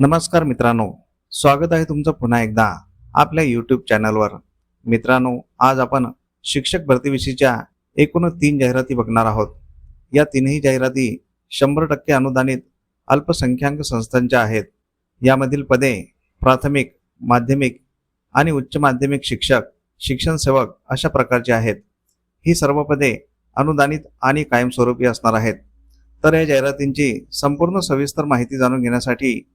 नमस्कार मित्रांनो स्वागत आहे तुमचं पुन्हा एकदा आपल्या यूट्यूब चॅनलवर मित्रांनो आज आपण शिक्षक भरतीविषयीच्या एकूण तीन जाहिराती बघणार आहोत. या तीनही जाहिराती शंभर टक्के अनुदानित अल्पसंख्याक संस्थांच्या आहेत. यामधील पदे प्राथमिक माध्यमिक आणि उच्च माध्यमिक शिक्षक शिक्षण सेवक अशा प्रकारची आहेत. ही सर्व पदे अनुदानित आणि कायमस्वरूपी असणार आहेत. तर या जाहिरातींची संपूर्ण सविस्तर माहिती जाणून घेण्यासाठी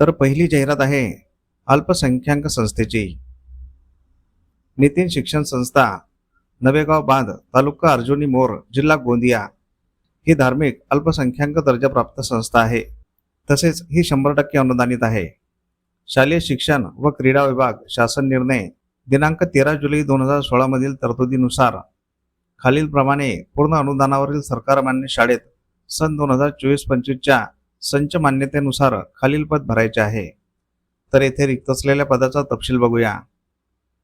तर पहिली जाहिरात आहे अल्पसंख्याक संस्थेची. नितीन शिक्षण संस्था नवेगाव बांध तालुका अर्जुनी मोर जिल्हा गोंदिया. ही धार्मिक अल्पसंख्याक दर्जाप्राप्त संस्था आहे. तसेच ही शंभर टक्के अनुदानित आहे. शालेय शिक्षण व क्रीडा विभाग शासन निर्णय दिनांक तेरा जुलै दोन हजार सोळामधील तरतुदीनुसार. खालीलप्रमाणे पूर्ण अनुदानावरील सरकारमान्य शाळेत सन दोन हजार चोवीस पंचवीसच्या संच मान्यतेनुसार खालील पद भरायचे आहे. तर येथे रिक्त असलेल्या पदाचा तपशील बघूया.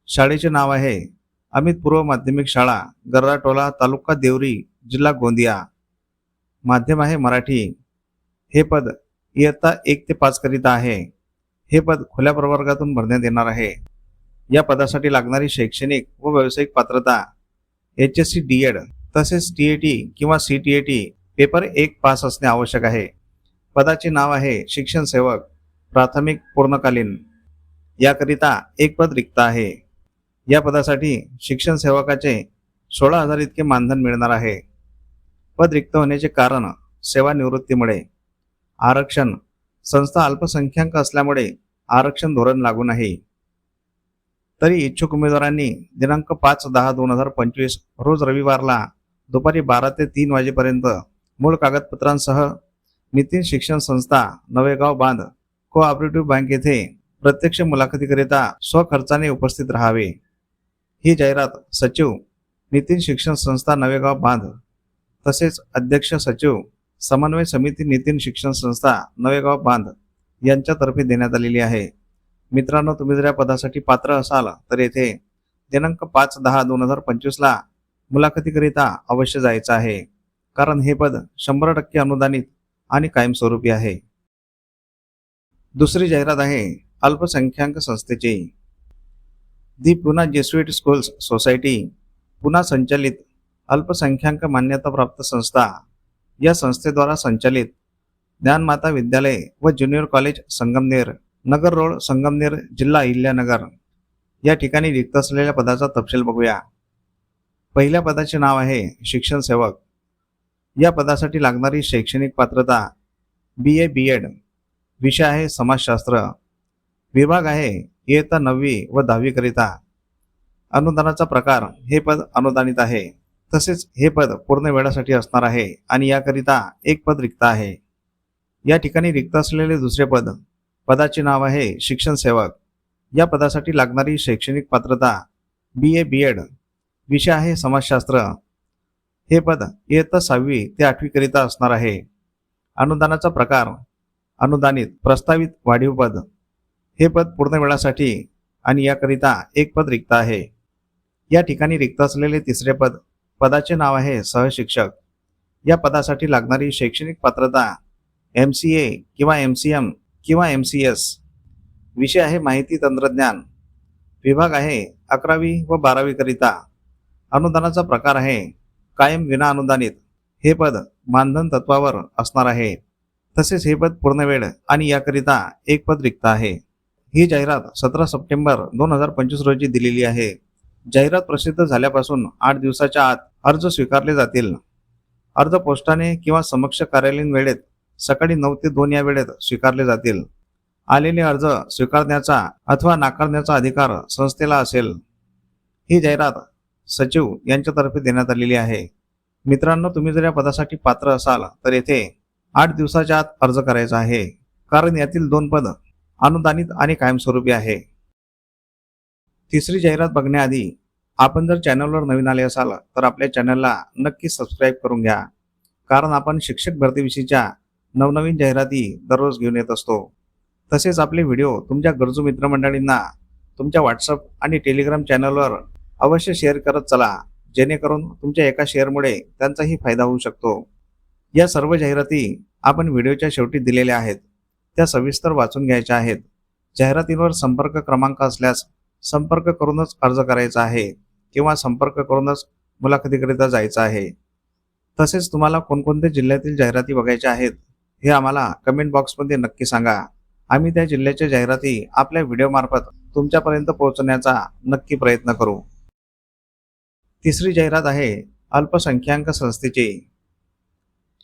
शाळेचे नाव आहे अमित पूर्व माध्यमिक शाळा गर्राटोला तालुका देवरी जिल्हा गोंदिया. माध्यम आहे मराठी. हे पद इयत्ता एक ते पाच करीता आहे. हे पद खुल्या प्रवर्गातून भरण्यात येणार आहे. या पदासाठी लागणारी शैक्षणिक व व्यावसायिक पात्रता H S C D Ed तसेच टी ए टी किंवा C T A T paper एक पास असणे आवश्यक आहे. पदाचे नाव आहे शिक्षण सेवक प्राथमिक पूर्णकालीन. याकरिता एक पद रिक्त आहे. या पदासाठी शिक्षण सेवकाचे सोळा हजार इतके मानधन मिळणार आहे. पद रिक्त होण्याचे कारण सेवानिवृत्तीमुळे. आरक्षण संस्था अल्पसंख्याक असल्यामुळे आरक्षण धोरण लागू नाही. तरी इच्छुक उमेदवारांनी दिनांक पाच दहा दोन हजार पंचवीस रोज रविवारला दुपारी बारा ते तीन वाजेपर्यंत मूळ कागदपत्रांसह नितीन शिक्षण संस्था नवेगाव बांध कोऑपरेटिव्ह बँक येथे प्रत्यक्ष मुलाखतीकरिता स्वखर्चाने उपस्थित राहावे. ही जाहिरात सचिव नितीन शिक्षण संस्था नवेगाव बांध तसेच अध्यक्ष सचिव समन्वय समिती नितीन शिक्षण संस्था नवेगाव बांध यांच्यातर्फे देण्यात आलेली आहे. मित्रांनो तुम्ही जर या पदासाठी पात्र असाल तर येथे दिनांक पाच दहा दोन हजार पंचवीसला मुलाखतीकरिता अवश्य जायचं आहे. कारण हे पद शंभर टक्के अनुदानित आणि कायमस्वरूपी आहे. दुसरी जाहिरात आहे अल्पसंख्याक संस्थेची. The Poona Jesuit schools society पुन्हा संचालित अल्पसंख्याक मान्यताप्राप्त संस्था या संस्थेद्वारा संचालित ज्ञानमाता विद्यालय व junior college Sangamner Nagar road Sangamner जिल्हा अहिल्यानगर. या ठिकाणी रिक्त असलेल्या पदाचा तपशील बघूया. पहिल्या पदाचे नाव आहे शिक्षण सेवक. या पदासाठी लागणारी शैक्षणिक पात्रता बी ए बी एड विषय आहे समाजशास्त्र. विभाग आहे इयत्ता नववी व दहावीकरिता. अनुदानाचा प्रकार हे पद अनुदानित आहे. तसेच हे पद पूर्ण वेळासाठी असणार आहे आणि याकरिता एक पद रिक्त आहे. या ठिकाणी रिक्त असलेले दुसरे पद पदाचे नाव आहे शिक्षण सेवक. या पदासाठी लागणारी शैक्षणिक पात्रता बी ए बी एड विषय आहे समाजशास्त्र. हे पद इयत्ता सहावी ते आठवीकरिता असणार आहे. अनुदानाचा प्रकार अनुदानित प्रस्तावित वाढीव पद. हे पद पूर्ण वेळासाठी आणि याकरिता एक पद रिक्त आहे. या ठिकाणी रिक्त असलेले तिसरे पद पदाचे नाव आहे सहशिक्षक. या पदासाठी लागणारी शैक्षणिक पात्रता एम सी ए किंवा एम सी एम किंवा एम सी एस विषय आहे माहिती तंत्रज्ञान. विभाग आहे अकरावी व बारावीकरिता अनुदानाचा प्रकार आहे कायम विना अनुदानित. हे पद मानधन तत्वावर असणार आहे. तसेच हे पद पूर्ण वेळ आणि याकरिता एक पद रिक्त आहे. ही जाहिरात सतरा सप्टेंबर दोन हजार पंचवीस रोजी दिलेली आहे. जाहिरात प्रसिद्ध झाल्यापासून आठ दिवसाच्या आत अर्ज स्वीकारले जातील. अर्ज पोस्टाने किंवा समक्ष कार्यालयीन वेळेत सकाळी नऊ ते दोन या वेळेत स्वीकारले जातील. आलेले अर्ज स्वीकारण्याचा अथवा नाकारण्याचा अधिकार संस्थेला असेल. ही जाहिरात सचिव यांच्यातर्फे देण्यात आलेली आहे. मित्रांनो तुम्ही जर या पदासाठी पात्र असाल तर येथे आठ दिवसाच्या आत अर्ज करायचा आहे. कारण यातील दोन पद अनुदानित आणि कायमस्वरूपी आहे. तिसरी जाहिरात बघण्याआधी आपण जर चॅनलवर नवीन आले असाल तर आपल्या चॅनलला नक्की सबस्क्राईब करून घ्या. कारण आपण शिक्षक भरतीविषयीच्या नवनवीन जाहिराती दररोज घेऊन येत असतो. तसेच आपले व्हिडिओ तुमच्या गरजू मित्रमंडळींना तुमच्या व्हॉट्सअप आणि टेलिग्राम चॅनलवर अवश्य शेअर करत चला. जेणेकरून तुमच्या एका शेअरमुळे त्यांचाही फायदा होऊ शकतो. या सर्व जाहिराती आपण व्हिडिओच्या शेवटी दिलेल्या आहेत. त्या सविस्तर वाचून घ्यायच्या आहेत. जाहिरातींवर संपर्क क्रमांक असल्यास संपर्क करूनच अर्ज करायचा आहे किंवा संपर्क करूनच मुलाखतीकरिता जायचं आहे. तसेच तुम्हाला कोणकोणत्या जिल्ह्यातील जाहिराती बघायच्या आहेत हे आम्हाला कमेंट बॉक्समध्ये नक्की सांगा. आम्ही त्या जिल्ह्याच्या जाहिराती आपल्या व्हिडिओमार्फत तुमच्यापर्यंत पोहोचवण्याचा नक्की प्रयत्न करू. तिसरी जाहिरात आहे अल्पसंख्याक संस्थेची.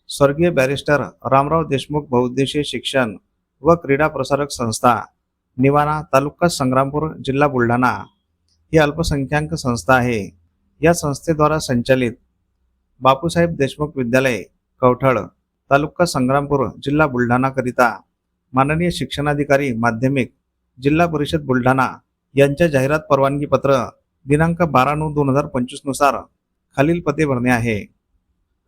स्वर्गीय बॅरिस्टर रामराव देशमुख बहुउद्देशीय शिक्षण व क्रीडा प्रसारक संस्था निवाणा तालुका संग्रामपूर जिल्हा बुलढाणा. ही अल्पसंख्याक संस्था आहे. या संस्थेद्वारा संचालित बापूसाहेब देशमुख विद्यालय कवठळ तालुका संग्रामपूर जिल्हा बुलढाणाकरिता माननीय शिक्षणाधिकारी माध्यमिक जिल्हा परिषद बुलढाणा यांच्या जाहिरात परवानगी पत्र दिनांक बारा नऊ दोन हजार पंचवीसनुसार खालील पदे भरणे आहे.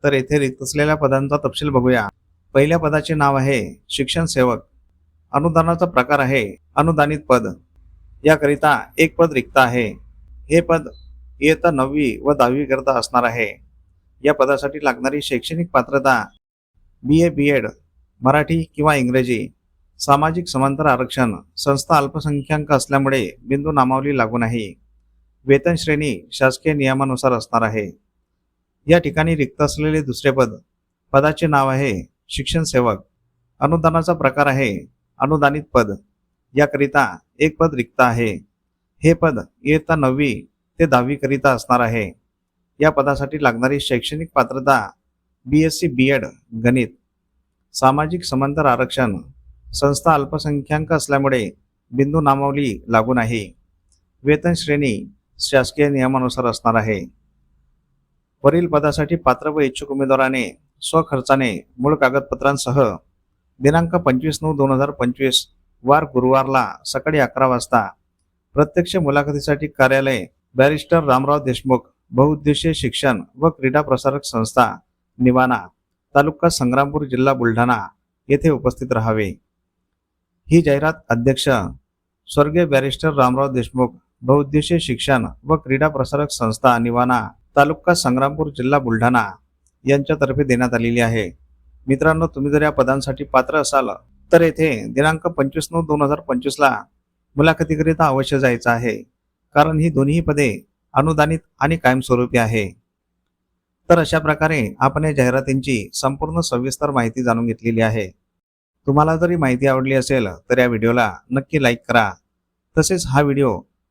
तर येथे रिक्त असलेल्या पदांचा तपशील बघूया. पहिल्या पदाचे नाव आहे शिक्षण सेवक. अनुदानाचा प्रकार आहे अनुदानित पद. याकरिता एक पद रिक्त आहे. हे पद इयत्ता नववी व दहावी करता असणार आहे. या पदासाठी लागणारी शैक्षणिक पात्रता बी ए बी एड मराठी किंवा इंग्रजी सामाजिक समांतर आरक्षण संस्था अल्पसंख्याक असल्यामुळे बिंदू नामावली लागू नाही. वेतन श्रेणी शासकीय नियमानुसार असणार आहे. या ठिकाणी रिक्त असलेले दुसरे पद पदाचे नाव आहे शिक्षण सेवक. अनुदानाचा प्रकार आहे अनुदानित पद. याकरिता एक पद रिक्त आहे. हे पद इयत्ता नववी ते दहावीकरिता असणार आहे. या पदासाठी लागणारी शैक्षणिक पात्रता B S C B Ed गणित सामाजिक समांतर आरक्षण संस्था अल्पसंख्याक असल्यामुळे बिंदू नामावली लागू नाही. वेतन श्रेणी शासकीय नियमानुसार असणार आहे. वरील पदासाठी पात्र व इच्छुक उमेदवाराने स्वखर्चाने मूळ कागदपत्रांसह दिनांक पंचवीस नऊ दोन हजार पंचवीस वार गुरुवारला सकाळी अकरा वाजता प्रत्यक्ष मुलाखतीसाठी कार्यालय बॅरिस्टर रामराव देशमुख बहुउद्देशीय शिक्षण व क्रीडा प्रसारक संस्था निवाणा तालुका संग्रामपूर जिल्हा बुलढाणा येथे उपस्थित राहावे. ही जाहिरात अध्यक्ष स्वर्गीय बॅरिस्टर रामराव देशमुख बहुउद्देशीय शिक्षण व क्रीडा प्रसारक संस्था निवाणा तालुका संग्रामपूर जिल्हा बुलढाणा यांच्यातर्फे देण्यात आलेली आहे. मित्रांनो तुम्ही जर या पदांसाठी पात्र असाल तर येथे दिनांक पंचवीस नऊ दोन हजार पंचवीसला मुलाखतीकरिता अवश्य जायचं आहे. कारण ही दोन्ही पदे अनुदानित आणि कायमस्वरूपी आहे. तर अशा प्रकारे आपण या जाहिरातींची संपूर्ण सविस्तर माहिती जाणून घेतलेली आहे. तुम्हाला जरी माहिती आवडली असेल तर या व्हिडिओला नक्की लाईक करा. तसेच हा व्हिडिओ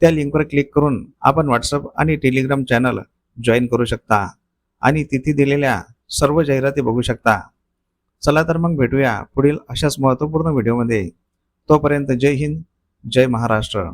त्या लिंकवर क्लिक करून आपण व्हॉट्सअप आणि टेलिग्राम चॅनल जॉईन करू शकता. आणि तिथे दिलेल्या सर्व जाहिराती बघू शकता. चला तर मग भेटूया पुढील अशाच महत्त्वपूर्ण व्हिडिओमध्ये तोपर्यंत जय हिंद जय महाराष्ट्र.